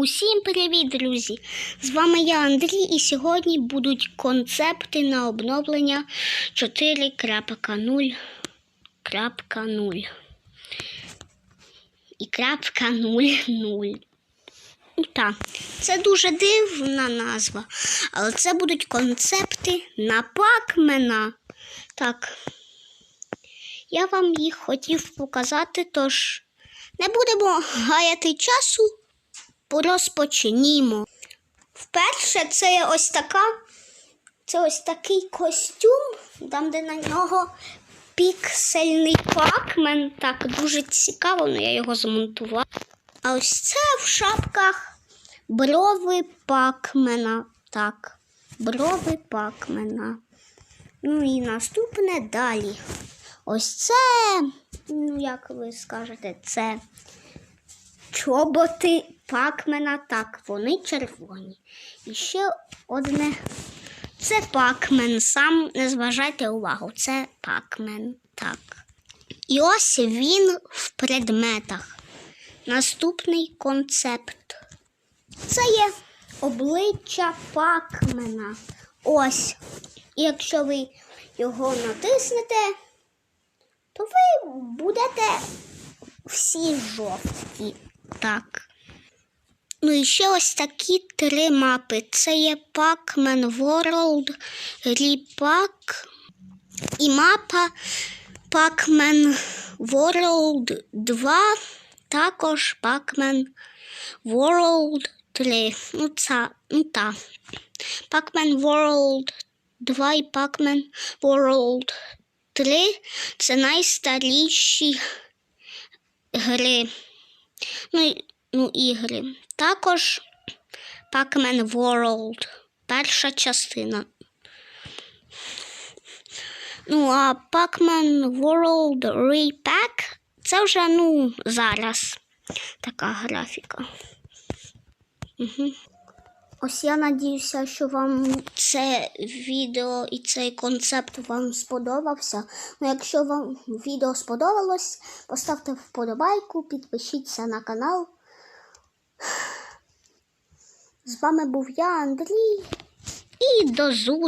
Усім привіт, друзі! З вами я Андрій, і сьогодні будуть концепти на обновлення 4.0.0 і крапка 0.0. Так, це дуже дивна назва, але це будуть концепти на пакмена. Так, я вам їх хотів показати, тож не будемо гаяти часу розпочнімо. Вперше це ось така, це ось такий костюм, там, де на нього піксельний пакмен. Так, дуже цікаво, але я його змонтував. А ось це в шапках брови пакмена. Так, брови пакмена. Ну і наступне далі. Ось це, ну як ви скажете, це чоботи пакмена. Так, вони червоні. І ще одне. Це пакмен. Сам не зважайте увагу. Це пакмен. Так. І ось він в предметах. Наступний концепт. Це є обличчя пакмена. Ось. І якщо ви його натиснете, то ви будете всі жовті. Так. Ну і ще ось такі три мапи. Це є Pac-Man World, Repack і мапа Pac-Man World 2, також Pac-Man World 3. Ну, це, ну та. Pac-Man World 2 і Pac-Man World 3 це найстаріші гри. Ну, ігри. Також Pac-Man World. Перша частина. Ну, а Pac-Man World Repack це вже, ну, зараз така графіка. Угу. Ось я надіюся, що вам це відео і цей концепт вам сподобався. Ну, якщо вам відео сподобалось, поставте вподобайку, підпишіться на канал. З вами був я, Андрій. І до зустрічі!